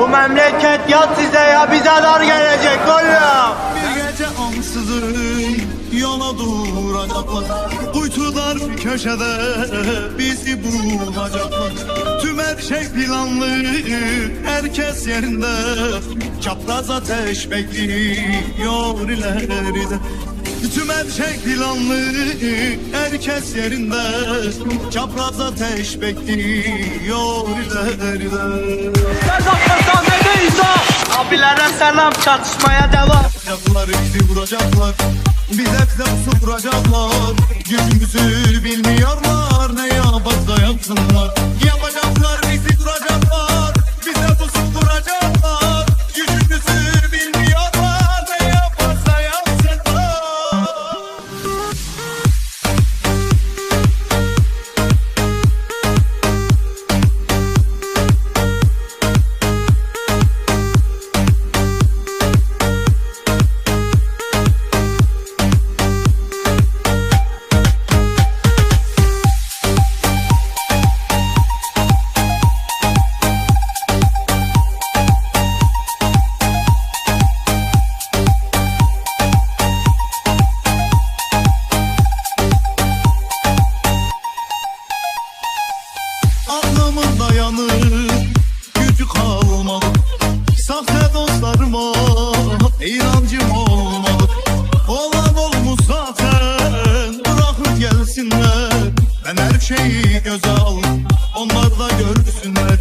Bu memleket yat size ya bize dar gelecek oğlum. Bir gece ansızın yola duracaklar. Kuytular köşede bizi bulacaklar. Tüm her şey planlı herkes yerinde. Çapraz ateş bekliyor ileride Tüm her şey planlı herkes yerinde. Çapraz ateş bekliyor ileride. Abilere selam çatışmaya devam. Yapacaklar bizi vuracaklar. Bize pusu kuracaklar Gücümüzü bilmiyorlar Ben her şeyi göze al onlar da görsünler.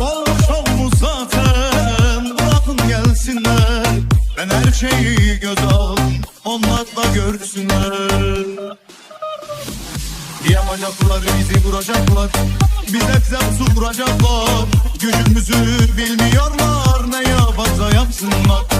Olmuş zaten bırakın gelsinler. Ben her şeyi göze al onlar da görsünler. Yapacaklar bizi vuracaklar. Bize bize su vuracaklar. Gücümüzü bilmiyorlar Ne yaparsa yapsınlar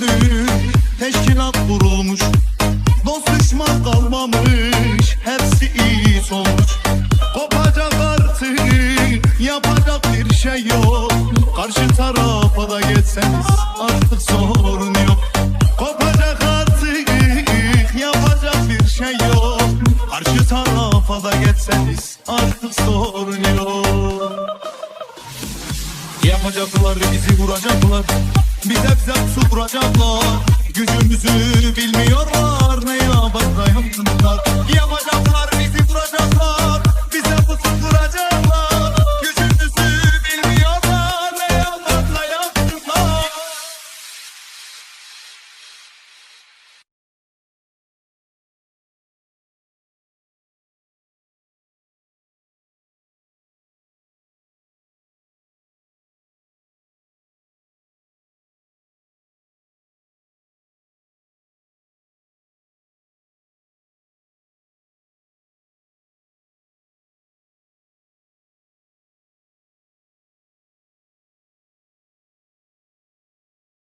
döndü Teşkilat kurulmuş. Dost düşman kalmamış. Hepsi iyi olmuş Kopacak artık Yapacak bir şey yok. Karşı tarafa da geçseniz Artık sorun yok. Kopacak artık Yapacak bir şey yok. Karşı tarafa da geçseniz Artık sorun yok. Yapacaklar bizi vuracaklar Kuracaklar Gücümüzü bilmiyorlar